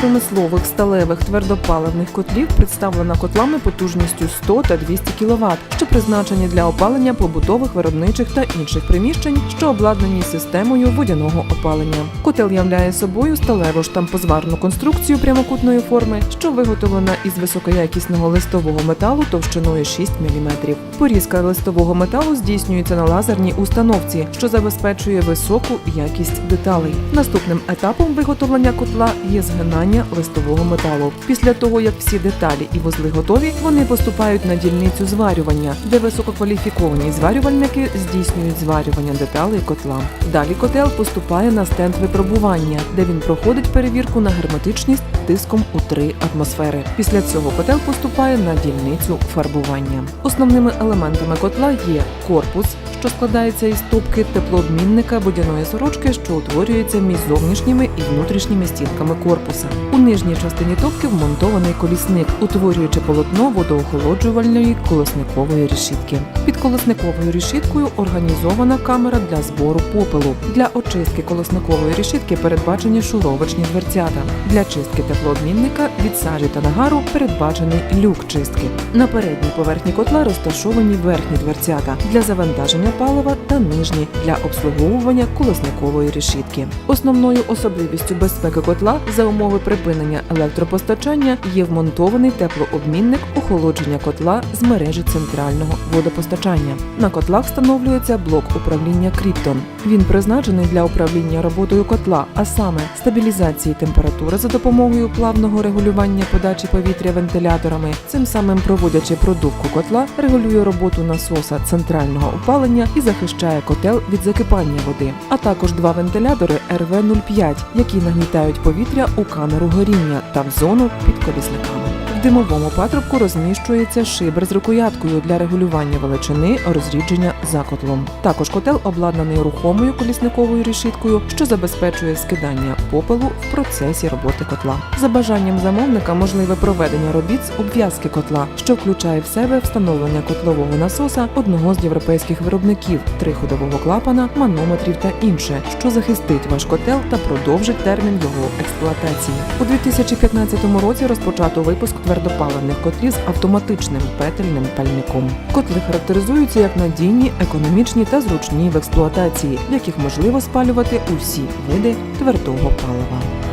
промислових сталевих твердопаливних котлів представлена котлами потужністю 100 та 200 кВт, що призначені для опалення побутових, виробничих та інших приміщень, що обладнані системою водяного опалення. Котел являє собою сталеву штампозварну конструкцію прямокутної форми, що виготовлена із високоякісного листового металу товщиною 6 мм. Порізка листового металу здійснюється на лазерній установці, що забезпечує високу якість деталей. Наступним етапом виготовлення котла є згинання листового металу. Після того, як всі деталі і вузли готові, вони поступають на дільницю зварювання, де висококваліфіковані зварювальники здійснюють зварювання деталей котла. Далі котел поступає на стенд випробування, де він проходить перевірку на герметичність тиском у 3 атмосфери. Після цього котел поступає на дільницю фарбування. Основними елементами котла є корпус, що складається із топки теплообмінника водяної сорочки, що утворюється між зовнішніми і внутрішніми стінками корпуса. У нижній частині топки вмонтований колісник, утворюючи полотно водоохолоджувальної колосникової решітки. Під колосниковою решіткою організована камера для збору попелу. Для очистки колосникової решітки передбачені шуровочні дверцята. Для чистки теплообмінника від сажі та нагару передбачений люк чистки. На передній поверхні котла розташовані верхні дверцята для завантаження палива та нижні для обслуговування колосникової решітки. Основною особливістю безпеки котла за умови припинення електропостачання є вмонтований теплообмінник охолодження котла з мережі центрального водопостачання. На котлах встановлюється блок управління Кріптон. Він призначений для управління роботою котла, а саме стабілізації температури за допомогою плавного регулювання подачі повітря вентиляторами, цим самим проводячи продувку котла, регулює роботу насоса центрального опалення і захищає котел від закипання води, а також два вентилятори РВ-05, які нагнітають повітря у камеру горіння та в зону під колісниками. Димовому патрубку розміщується шибер з рукояткою для регулювання величини розрідження за котлом. Також котел обладнаний рухомою колісниковою решіткою, що забезпечує скидання попелу в процесі роботи котла. За бажанням замовника можливе проведення робіт з обв'язки котла, що включає в себе встановлення котлового насоса одного з європейських виробників, триходового клапана, манометрів та інше, що захистить ваш котел та продовжить термін його експлуатації. У 2015 році розпочато випуск твердопаливних котлів з автоматичним петельним пальником. Котли характеризуються як надійні, економічні та зручні в експлуатації, в яких можливо спалювати усі види твердого палива.